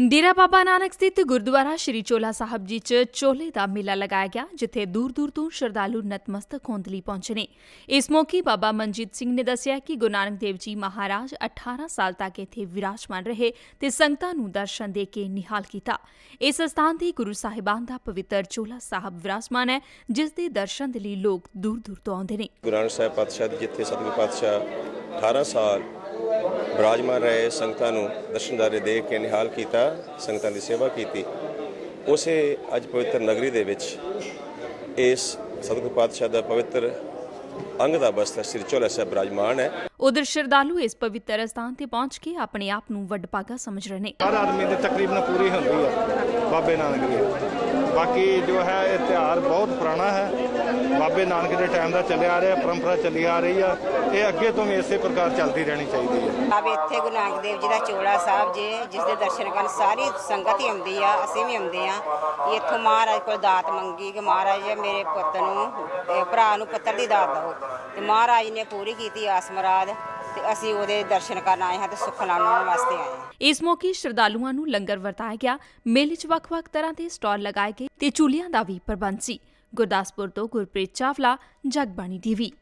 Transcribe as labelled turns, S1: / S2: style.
S1: ਡੇਰਾ ਬਾਬਾ ਨਾਨਕ ਸਥਿਤ ਗੁਰਦੁਆਰਾ ਸ਼੍ਰੀ ਚੋਲਾ ਸਾਹਿਬ ਜੀ 'ਚ ਚੋਲੇ ਦਾ ਮੇਲਾ ਲਗਾਇਆ ਗਿਆ, ਜਿੱਥੇ ਦੂਰ-ਦੂਰ ਤੋਂ ਸ਼ਰਧਾਲੂ ਨਤਮਸਤਕ ਹੋਣ ਲਈ ਪਹੁੰਚੇ ਨੇ। ਇਸ ਮੌਕੇ ਬਾਬਾ ਮਨਜੀਤ ਸਿੰਘ ਨੇ ਦੱਸਿਆ ਕਿ ਗੁਰੂ ਨਾਨਕ ਦੇਵ ਜੀ ਮਹਾਰਾਜ 18 ਸਾਲ ਤੱਕ ਇੱਥੇ ਵਿਰਾਜਮਾਨ ਰਹੇ ਤੇ ਸੰਗਤਾਂ ਨੂੰ ਦਰਸ਼ਨ ਦੇ ਕੇ ਨਿਹਾਲ ਕੀਤਾ। ਇਸ ਸਥਾਨ ਤੇ ਗੁਰੂ ਸਾਹਿਬਾਨ ਦਾ ਪਵਿੱਤਰ ਚੋਲਾ ਸਾਹਿਬ ਵਿਰਾਜਮਾਨ ਹੈ, ਜਿਸ ਦੇ ਦਰਸ਼ਨ ਦੇ ਲਈ ਲੋਕ ਦੂਰ-ਦੂਰ ਤੋਂ ਆਉਂਦੇ ਨੇ।
S2: ਗੁਰੂ ਨਾਨਕ ਸਾਹਿਬ ਪਾਤਸ਼ਾਹ ਜਿੱਥੇ ਸਤਿਗੁਰੂ ਪਾਤਸ਼ਾਹ 18 ਸਾਲ ਬਿਰਾਜਮਾਨ ਰਹੇ ਸੰਗਤਾਂ ਨੂੰ ਦਰਸ਼ਨਦਾਰੇ ਦੇ ਕੇ ਨਿਹਾਲ ਕੀਤਾ ਸੰਗਤਾਂ ਦੀ ਸੇਵਾ ਕੀਤੀ। ਉਸੇ ਅੱਜ ਪਵਿੱਤਰ ਨਗਰੀ ਦੇ ਵਿੱਚ ਇਸ ਸਤਿਗੁਰੂ ਪਾਤਸ਼ਾਹ ਦਾ ਪਵਿੱਤਰ ਅੰਗ ਦਾ ਬਸਤਾ ਸ੍ਰੀ ਚੋਲਾ ਸਾਹਿਬ ਬਿਰਾਜਮਾਨ ਹੈ।
S1: ਉਧਰ ਸ਼ਰਧਾਲੂ ਇਸ ਪਵਿੱਤਰ ਸਥਾਨ ਤੇ ਪਹੁੰਚ ਕੇ ਆਪਣੇ ਆਪ ਨੂੰ ਵੱਡਭਾਗਾ ਸਮਝ ਰਹੇ ਨੇ।
S3: ਹਰ ਆਦਮੀ ਦੀ ਤਕਰੀਬਨ ਪੂਰੀ ਹੁੰਦੀ ਹੈ ਬਾਬੇ ਨਾਨਕ ਦੀ। ਬਾਕੀ ਜੋ ਹੈ ਇਹ ਤਿਉਹਾਰ ਬਹੁਤ ਪੁਰਾਣਾ ਹੈ। ਬਾਬੇ ਨਾਨਕ ਦੇ ਟਾਈਮ ਦਾ ਚੱਲਿਆ ਆ ਰਿਹਾ, ਪਰੰਪਰਾ ਚੱਲੀ ਆ ਰਹੀ ਆ। ਇਹ ਅੱਗੇ ਤੋਂ ਵੀ ਇਸੇ ਪ੍ਰਕਾਰ ਚੱਲਦੀ ਰਹਿਣੀ ਚਾਹੀਦੀ ਹੈ।
S4: ਆਪ ਇੱਥੇ ਗੁਰੂ ਨਾਨਕ ਦੇਵ ਜੀ ਦਾ ਚੋਲਾ ਸਾਹਿਬ ਜੀ, ਜਿਸ ਦੇ ਦਰਸ਼ਨ ਕਰਨ ਸਾਰੀ ਸੰਗਤ ਹੀ ਆਉਂਦੀ ਆ, ਅਸੀਂ ਵੀ ਆਉਂਦੇ ਆ। ਇੱਥੋਂ ਮਹਾਰਾਜ ਕੋਲ ਦਾਤ ਮੰਗੀ ਕਿ ਮਹਾਰਾਜ ਮੇਰੇ ਪੁੱਤ ਨੂੰ ਭਰਾ ਨੂੰ ਪੱਤਰ ਦੀ ਦਾਤ ਦਿਓ। ਤੇ ਮਹਾਰਾਜ ਨੇ ਪੂਰੀ ਕੀਤੀ ਆਸ ਮੁਰਾਦ ਤੇ ਅਸੀਂ ਉਹਦੇ ਦਰਸ਼ਨ ਕਰਨ ਆਏ ਹਾਂ ਤੇ ਸੁੱਖ ਲਾਉਣ ਵਾਸਤੇ ਆਏ ਹਾਂ।
S1: ਇਸ ਮੌਕੇ ਸ਼ਰਧਾਲੂਆਂ ਨੂੰ ਲੰਗਰ ਵਰਤਾਇਆ ਗਿਆ। ਮੇਲੇ 'ਚ ਵੱਖ-ਵੱਖ ਤਰ੍ਹਾਂ ਦੇ ਸਟਾਲ ਲਗਾਏ ਗਏ ਤੇ ਚੂਲੀਆਂ ਦਾ ਵੀ ਪ੍ਰਬੰਧ ਸੀ। ਗੁਰਦਾਸਪੁਰ ਤੋਂ ਗੁਰਪ੍ਰੀਤ ਚਾਵਲਾ, ਜਗਬਾਣੀ ਟੀਵੀ।